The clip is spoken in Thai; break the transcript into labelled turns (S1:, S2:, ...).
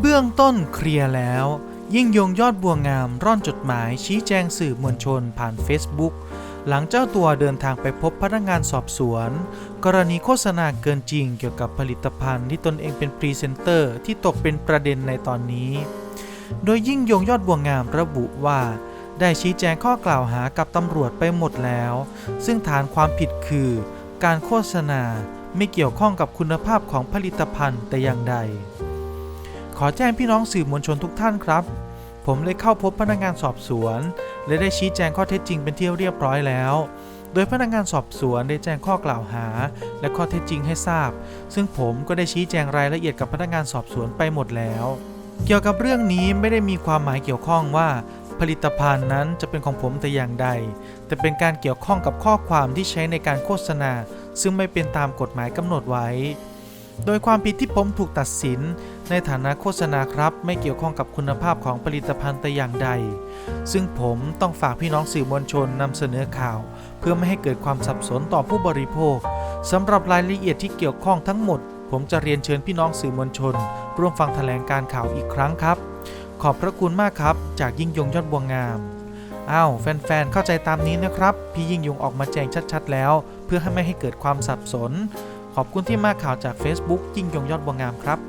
S1: เบื้องต้นเคลียร์แล้ว ยิ่งยงยอดบัวงามร่อนจดหมายชี้แจงสื่อมวลชนผ่าน Facebook หลังเจ้าตัวเดินทางไปพบพนักงานสอบสวน กรณีโฆษณาเกินจริงเกี่ยวกับผลิตภัณฑ์ที่ตนเองเป็นพรีเซนเตอร์ที่ตกเป็นประเด็นในตอนนี้ โดยยิ่งยงยอดบัวงามระบุว่า ได้ชี้แจงข้อกล่าวหากับตำรวจไปหมดแล้ว ซึ่งฐานความผิดคือ การโฆษณาไม่เกี่ยวข้องกับคุณภาพของผลิตภัณฑ์แต่อย่างใด ขอแจ้งพี่น้องสื่อมวลชนทุกท่านครับ ผมได้เข้าพบพนักงานสอบสวน และได้ชี้แจงข้อเท็จจริงเป็นที่เรียบร้อยแล้ว โดยพนักงานสอบสวนได้แจ้งข้อกล่าวหา และข้อเท็จจริงให้ทราบ ซึ่งผมก็ได้ชี้แจงรายละเอียดกับพนักงานสอบสวนไปหมดแล้ว เกี่ยวกับเรื่องนี้ไม่ได้มีความหมายเกี่ยวข้องว่าผลิตภัณฑ์นั้นจะเป็นของผมแต่อย่างใด แต่เป็นการเกี่ยวข้องกับข้อความที่ใช้ในการโฆษณา ซึ่งไม่เป็นตามกฎหมายกำหนดไว้ โดยความผิดที่ผมถูกตัดสิน ในฐานะโฆษณาครับไม่เกี่ยวข้องกับคุณภาพของผลิตภัณฑ์แต่อย่างใด ซึ่งผมต้องฝากพี่น้องสื่อมวลชนนำเสนอข่าว เพื่อไม่ให้เกิดความสับสนต่อผู้บริโภคสำหรับรายละเอียดที่เกี่ยวข้องทั้งหมด ผมจะเรียนเชิญพี่น้องสื่อมวลชน ร่วมฟังแถลงการข่าวอีกครั้งครับ ขอบพระคุณมากครับ จากยิ่งยงยอดบัวงามอ้าวแฟนๆ เข้าใจตามนี้นะครับ พี่ยิ่งยงออกมาแจ้งชัดๆ แล้ว เพื่อให้ไม่ให้เกิดความสับสน ขอบคุณที่มาข่าวจาก Facebook ยิ่งยงยอดบัวงามครับ